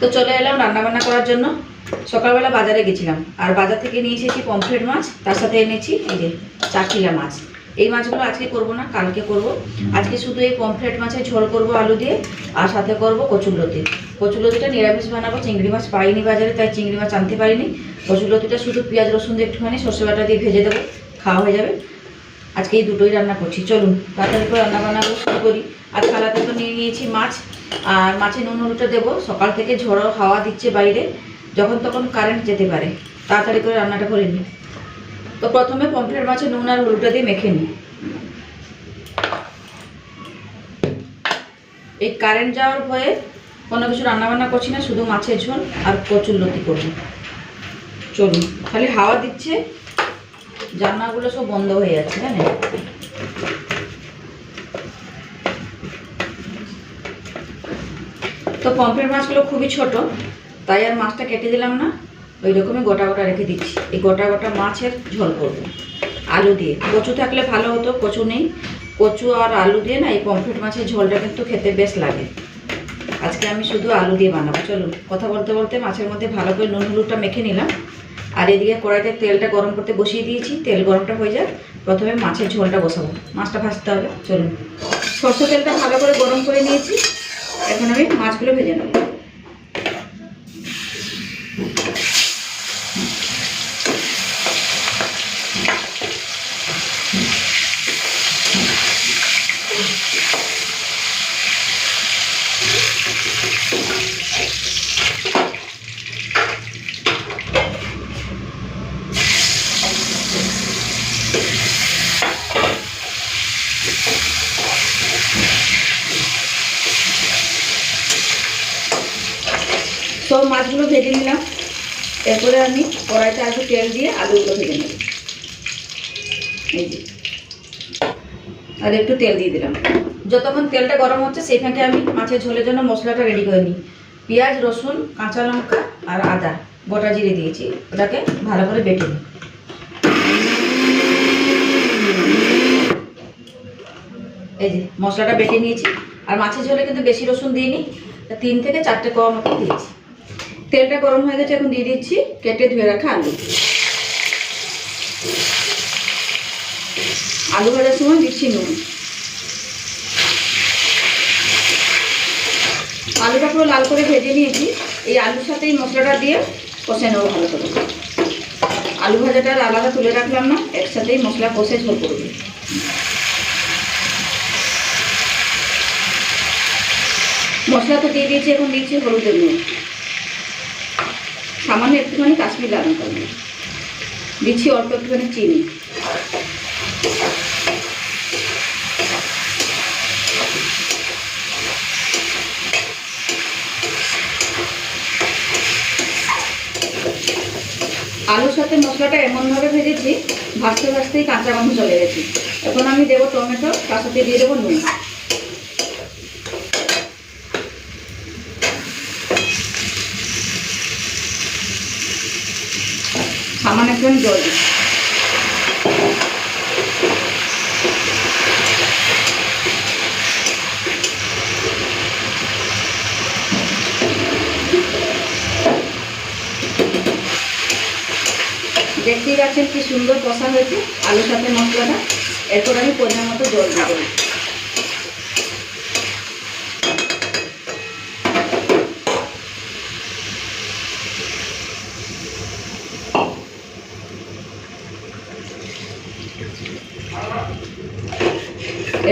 তো চলে এলাম রান্নাবান্না করার জন্য। সকালবেলা বাজারে গেছিলাম। আর বাজার থেকে নিয়ে এসেছি পমফ্রেট মাছ, তার সাথে এনেছি এই যে চাকিলা মাছ। এই মাছগুলো আজকে করব না, কালকে করব। আজকে শুধু এই পমফ্রেট মাছের ঝোল করব আলু দিয়ে, আর সাথে করব কচুরলতি কচুরলতিটা নিরামিষ বানাবো, চিংড়ি মাছ পাইনি বাজারে, তাই চিংড়ি মাছ আনতে পারিনি। কচুরলতিটা শুধু পেঁয়াজ, রসুন দিয়ে একটুখানি সর্ষে বাটা দিয়ে ভেজে দেবো, খাওয়া হয়ে যাবে। আজকে এই দুটোই রান্না করছি। চলুন, তাড়াতাড়ি করে রান্না বান্না শুরু করি। আর থালাতে তো নিয়ে নিয়েছি মাছ, আর মাছে নুন হলুদটা দেবো। সকাল থেকে ঝড়ো হাওয়া দিচ্ছে বাইরে, যখন তখন কারেন্ট যেতে পারে। তাড়াতাড়ি করে রান্নাটা করে নিই। তো প্রথমে পমফ্রেট মাছে নুন আর হলুদটা দিয়ে মেখে নিই। এই কারেন্ট যাওয়ার ভয়ে কোনো কিছু রান্নাবান্না করছি না, শুধু মাছের ঝোল আর কচুর লতি করব। চলুন, খালি হাওয়া দিচ্ছে, জানলাগুলো সব বন্ধ হয়ে যাচ্ছে, জানেন? তো পমফ্রেট মাছগুলো খুবই ছোট, তাই আর মাছটা কেটে দিলাম না। ওই রকমই গোটা গোটা রেখে দিচ্ছি। এই গোটা গোটা মাছের ঝোল করব। আলু দিয়ে। কচু থাকলে ভালো হতো, কচু নেই। কচু আর আলু দিয়ে না, এই পমফ্রেট মাছের ঝোলটা কিন্তু খেতে বেশ লাগে। আজকে আমি শুধু আলু দিয়ে বানাবো। চলুন, কথা বলতে বলতে মাছের মধ্যে ভালো করে নুন হলুদটা মেখে নিলাম। আর এদিকে কড়াইতে তেলটা গরম করতে বসিয়ে দিয়েছি। তেল গরমটা হয়ে যাক। প্রথমে মাছের ঝোলটা বসাবো। মাছটা ভাজতে হবে। চলুন। সরষে তেলটা ভালো করে গরম করে নিয়েছি। এখন আমি মাছগুলো ভেজে নেব। মাছগুলো ভেজে নিলাম। এরপরে আমি কড়াইতে একটু তেল দিয়ে আলুগুলো ভেজে নেব। এই যে। আর একটু তেল দিয়ে দিলাম। যতক্ষণ তেলটা গরম হচ্ছে সেখানে আমি মাছের ঝোলের জন্য মশলাটা রেডি করে নিই। পেঁয়াজ, রসুন, কাঁচা লঙ্কা আর আদা গোটা জিরে দিয়েছি। ওটাকে ভালো করে বেটে নিই। এই যে, মশলাটা বেটে নিয়েছি। আর মাছের ঝোলে কিন্তু বেশি রসুন দিইনি তিন থেকে চারটে কম মতো দিয়েছি। তেলটা গরম হয়ে গেছে, এখন দিয়ে দিচ্ছি, কেটে ধুয়ে রাখা আলু। আলু ভাজার সময় দিচ্ছি নুন। আলুটা পুরো লাল করে ভেজে নিয়েছি। এই আলুর সাথে এই মশলাটা দিয়ে কষে নেব ভালো করে। আলু ভাজাটা আলাদা তুলে রাখলাম না, একসাথেই মশলা কষে ঝোল করবে। মশলা তো দিয়ে দিয়েছি, এখন দিচ্ছি হলুদের নুন। সামান্য একটুখানি কাশ্মীর লঙ্কা গুঁড়ো। দিচ্ছি অল্প একটুখানি চিনি। আলুর সাথে মশলাটা এমনভাবে ভেজেছি, ভাজতে ভাজতেই কাঁচা গন্ধ চলে গেছে। এখন আমি দেবো টমেটো, তার সাথে দিয়ে দেবো নুন। একটুখানি জল দেখতেই পাচ্ছেন কি সুন্দর কষা হয়েছে আলুর সাথে মশলাটা। এরপর আমি পরিমাণ মতো জল দেবো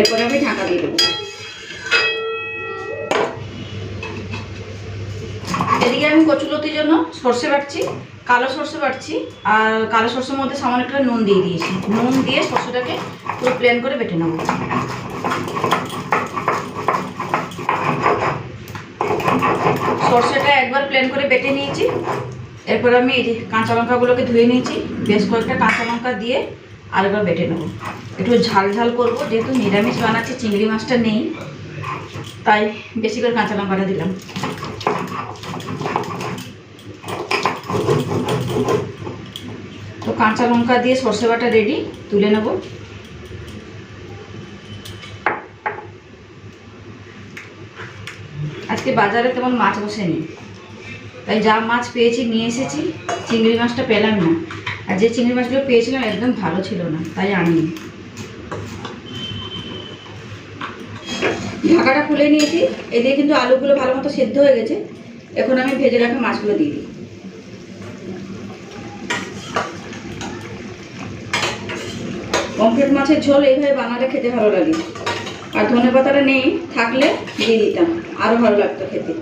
এরপরে আমি ঢাকা দিয়ে দেবো। এদিকে আমি কচুলতির জন্য সর্ষে বাটছি, কালো সর্ষে বাটছি, আর কালো সর্ষের মধ্যে সামান্য একটা নুন দিয়ে দিয়েছি। নুন দিয়ে সর্ষেটাকে পুরো প্লেন করে বেটে নেব। সর্ষেটা একবার প্লেন করে বেটে নিয়েছি। এরপর আমি কাঁচা লঙ্কাগুলোকে ধুয়ে নিয়েছি, বেশ কয়েকটা কাঁচা লঙ্কা দিয়ে আরেকবার বেটে নেব। একটু ঝাল ঝাল করব, যেহেতু নিরামিষ বানাচ্ছি, চিংড়ি মাছটা নেই, তাই বেশি করে কাঁচা লঙ্কাটা দিলাম। তো কাঁচা লঙ্কা দিয়ে সর্ষে বাটা রেডি তুলে নেব। আজকে বাজারে তেমন মাছ বসেনি। তাই যা মাছ পেয়েছি, নিয়ে এসেছি, চিংড়ি মাছটা পেলাম না। আর যে চিংড়ি মাছগুলো পেয়েছিলাম একদম ভালো ছিল না, তাই আনিনি ঢাকাটা খুলে নিয়েছি এদিকে কিন্তু আলুগুলো ভালো মতো সেদ্ধ হয়ে গেছে। এখন আমি ভেজে রাখা মাছগুলো দিয়ে দিই। পমফ্রেট মাছের ঝোল এইভাবে বানালে খেতে ভালো লাগে। আর ধনে পাতাটা নেই, থাকলে দিয়ে দিতাম, আরও ভালো লাগতো খেতে।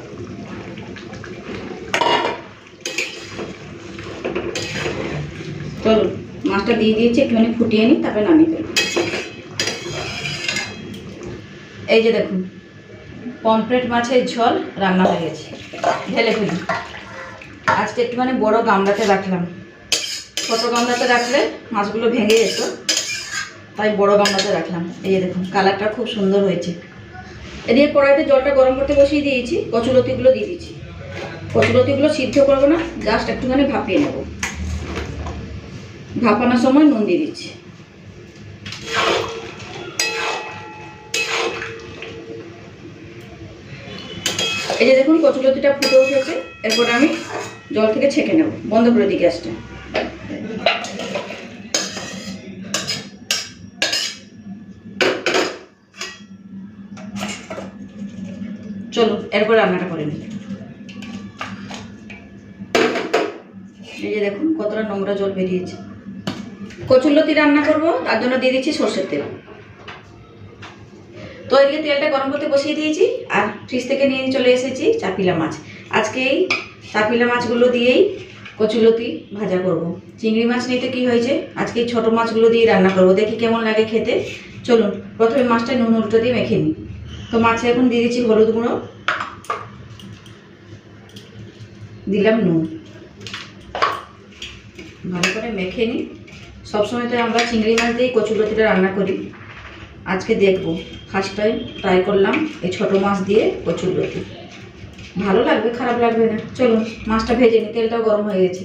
চলো মাছটা দিয়ে দিয়েছি, একটুখানি ফুটিয়ে নিই তারপরে নামিয়ে ফেলব। এই যে দেখুন, পমফ্রেট মাছের ঝোল রান্না হয়ে গেছে। ঢেলে ফেলি। আজকে একটুখানি বড় গামলাতে রাখলাম। ছোটো গামলাতে রাখলে মাছগুলো ভেঙে যেত, তাই বড় গামলাতে রাখলাম। এই যে দেখুন, কালারটা খুব সুন্দর হয়েছে। এদিকে কড়াইতে জলটা গরম করতে বসিয়ে দিয়েছি কচুলতিগুলো দিয়ে দিয়েছি কচুলতিগুলো সিদ্ধ করব না, জাস্ট একটুখানি ভাপিয়ে নেব। ভাপানোর সময় নুন দিয়ে দিচ্ছি। এই যে দেখুন কচুলতিটা ফুটে উঠেছে, এরপর আমি জল থেকে ছেঁকে নেব, বন্ধ করে দিই গ্যাসটা। চলো, এরপর রান্নাটা করে নিই। এই যে দেখুন কতটা নোংরা জল বেরিয়েছে। কচুরলতি রান্না করব, তার জন্য দিয়ে দিচ্ছি সর্ষের তেল। তো এদিকে তেলটা গরম করতে বসিয়ে দিয়েছি, আর ফ্রিজ থেকে নিয়ে চলে এসেছি চাপিলা মাছ। আজকে এই চাপিলা মাছগুলো দিয়েই কচুলতি ভাজা করব। চিংড়ি মাছ নিতে কি হয়েছে? আজকে ছোটো মাছগুলো দিয়ে রান্না করব। দেখি কেমন লাগে খেতে। চলুন, প্রথমে মাছটা নুন উল্টো দিয়ে মেখে নিই। তো মাছে এখন দিয়ে দিচ্ছি হলুদ গুঁড়ো। দিলাম নুন। ভালো করে মেখে নিই। সবসময় তো আমরা চিংড়ি মাছ দিয়েই কচুলতিটা রান্না করি। আজকে দেখব। ফার্স্ট টাইম ট্রাই করলাম এই ছোট মাছ দিয়ে কচুরলতি ভালো লাগবে, খারাপ লাগবে না। চলুন, মাছটা ভেজে নিই, তেলটাও গরম হয়ে গেছে।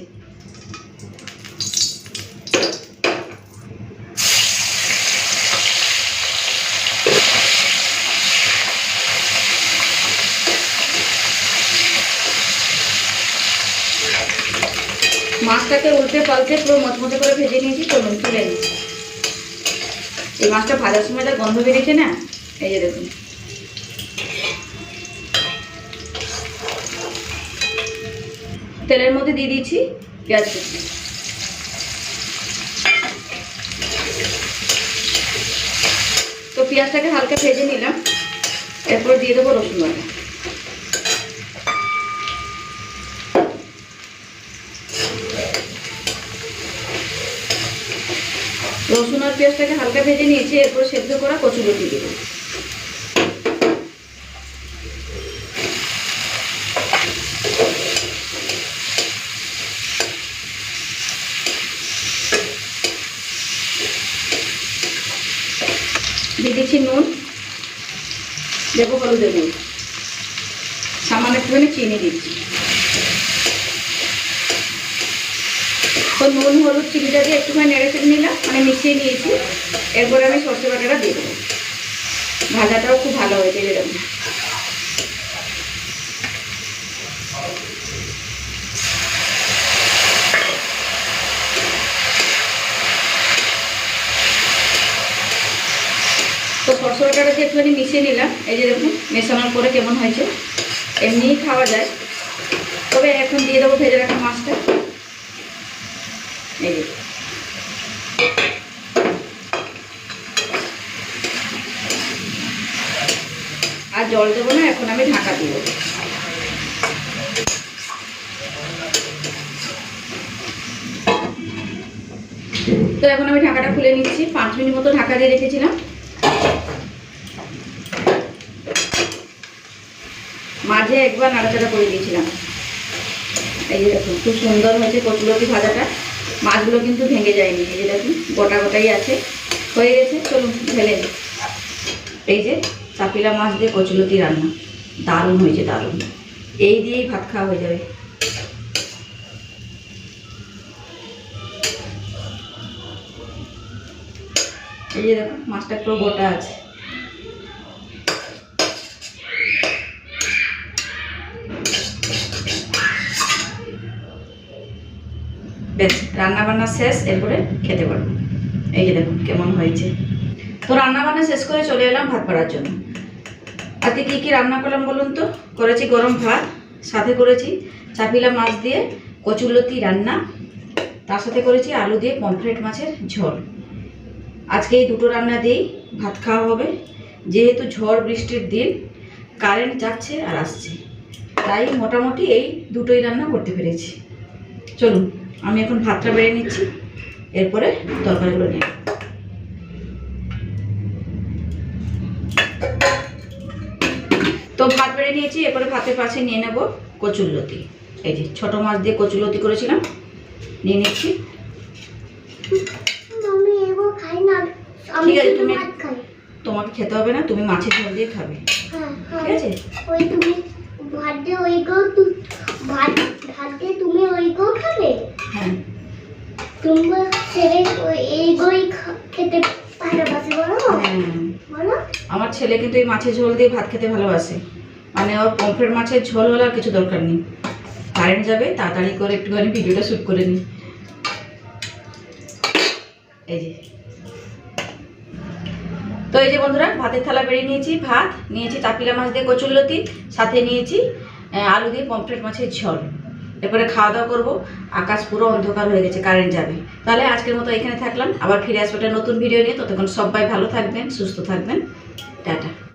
মাছটাকে উল্টে পাল্টে পুরো মচমচে করে ভেজে নিয়েছি চলুন তুলে নিই এই মাছটা ভাজার সময় যা গন্ধ বেরিয়েছে না, এই যে দেখুন। তেলের মধ্যে দিয়ে দিয়েছি পেঁয়াজ কুচি। তো পেঁয়াজটাকে হালকা ভেজে নিলাম, এরপর দিয়ে দেবো রসুন বাটা। রসুন আর পেঁয়াজটাকে হালকা ভেজে নিয়েছি, এরপর সেদ্ধ করা কচুরুটি দেবো। দিয়ে নুন, দেবো হলুদের গুঁড়ো সামান্য একটুখানি চিনি দিচ্ছি। তো নুন, হলুদ চিনিটা দিয়ে একটুখানি নেড়ে চেড়ে নিলাম মানে মিশিয়ে নিয়েছি। এরপর আমি সর্ষে বাটাটা দিয়ে দেবো। ভাজাটাও খুব ভালো হয়েছে যেরকম তো সরষে বাটাটা দিয়ে একটুখানি মিশিয়ে নিলাম। এই যে দেখুন, মেশানোর পরে কেমন হয়েছে। এমনিই খাওয়া যায়। তবে এখন দিয়ে দেবো ভেজে রাখা মাছটা। এই আর জল দেবো না, এখন আমি ঢাকা দিব। তো এখন আমি ঢাকাটা খুলে নিচ্ছি। পাঁচ মিনিট মতো ঢাকা দিয়ে রেখেছিলাম। মাঝে একবার নাড়াচাড়া করে দিয়েছিলাম। এই দেখুন, খুব সুন্দর হয়েছে কচুলতি ভাজাটা। মাছগুলো কিন্তু ভেঙে যায়নি, এই যে দেখুন, গোটা গোটাই আছে। হয়ে গেছে, চলুন নিই। এই যে চাপিলা মাছ দিয়ে কচুলতি রান্না, দারুণ হয়েছে, দারুণ। এই দিয়েই ভাত খাওয়া হয়ে যাবে। এই যে দেখুন, মাছটা পুরো গোটা আছে। বেশ, রান্নাবান্না শেষ, এরপরে খেতে পারব। এই যে দেখুন কেমন হয়েছে। তো রান্না বান্না শেষ করে চলে এলাম ভাত পাড়ার জন্য। আজকে কী কী রান্না করলাম বলুন তো? করেছি গরম ভাত, সাথে করেছি চাপিলা মাছ দিয়ে কচুলতি রান্না, তার সাথে করেছি আলু দিয়ে পমফ্রেট মাছের ঝোল। আজকে এই দুটো রান্না দিয়েই ভাত খাওয়া হবে। যেহেতু ঝড় বৃষ্টির দিন, কারেন্ট যাচ্ছে আর আসছে। তাই মোটামুটি এই দুটোই রান্না করতে পেরেছি। চলুন। আমি এখন ভাতটা বেড়ে নিচ্ছি। এরপরে তরকারিগুলো নিয়ে তো ভাত বেড়ে নিয়েছি এরপরে ভাতের পাশে নিয়ে নেব কচুরলতি এই যে ছোট মাছ দিয়ে কচুরলতি করেছিলাম নিয়ে নিচ্ছি। ঠিক আছে, তুমি- তোমাকে খেতে হবে না তুমি মাছের ঝোল দিয়ে খাবে। হ্যাঁ ঠিক হ্যাঁ। আছে? ওই তুমি ভাত দিয়ে ওই গো ভাত ভাত দিয়ে তুমি ওই গো খাবে হ্যাঁ তুমি ছেলে এই খা- খেতে ভালোবাসে বলো? বলো? আমার ছেলে কিন্তু এই মাছের ঝোল দিয়ে ভাত খেতে ভালোবাসে। মানে ওর পমফ্রেট মাছের ঝোল হলে আর কিছু দরকার নেই। কারেন্ট যাবে তাড়াতাড়ি করে একটুখানি ভিডিওটা শ্যুট করে নিই। এই যে। তো এই যে বন্ধুরা ভাতের থালা বেরিয়ে নিয়েছি ভাত নিয়েছি তাপিলা মাছ দিয়ে কচুরলতি সাথে নিয়েছি আলু দিয়ে পমফ্রেট মাছের ঝোল। এরপরে খাওয়া দাওয়া করব। আকাশ পুরো অন্ধকার হয়ে গেছে কারেন্ট যাবে। তাহলে আজকের মতো এখানে থাকলাম। আবার ফিরে আসব একটা নতুন ভিডিও নিয়ে। ততক্ষণ সবাই ভালো থাকবেন, সুস্থ থাকবেন। টাটা।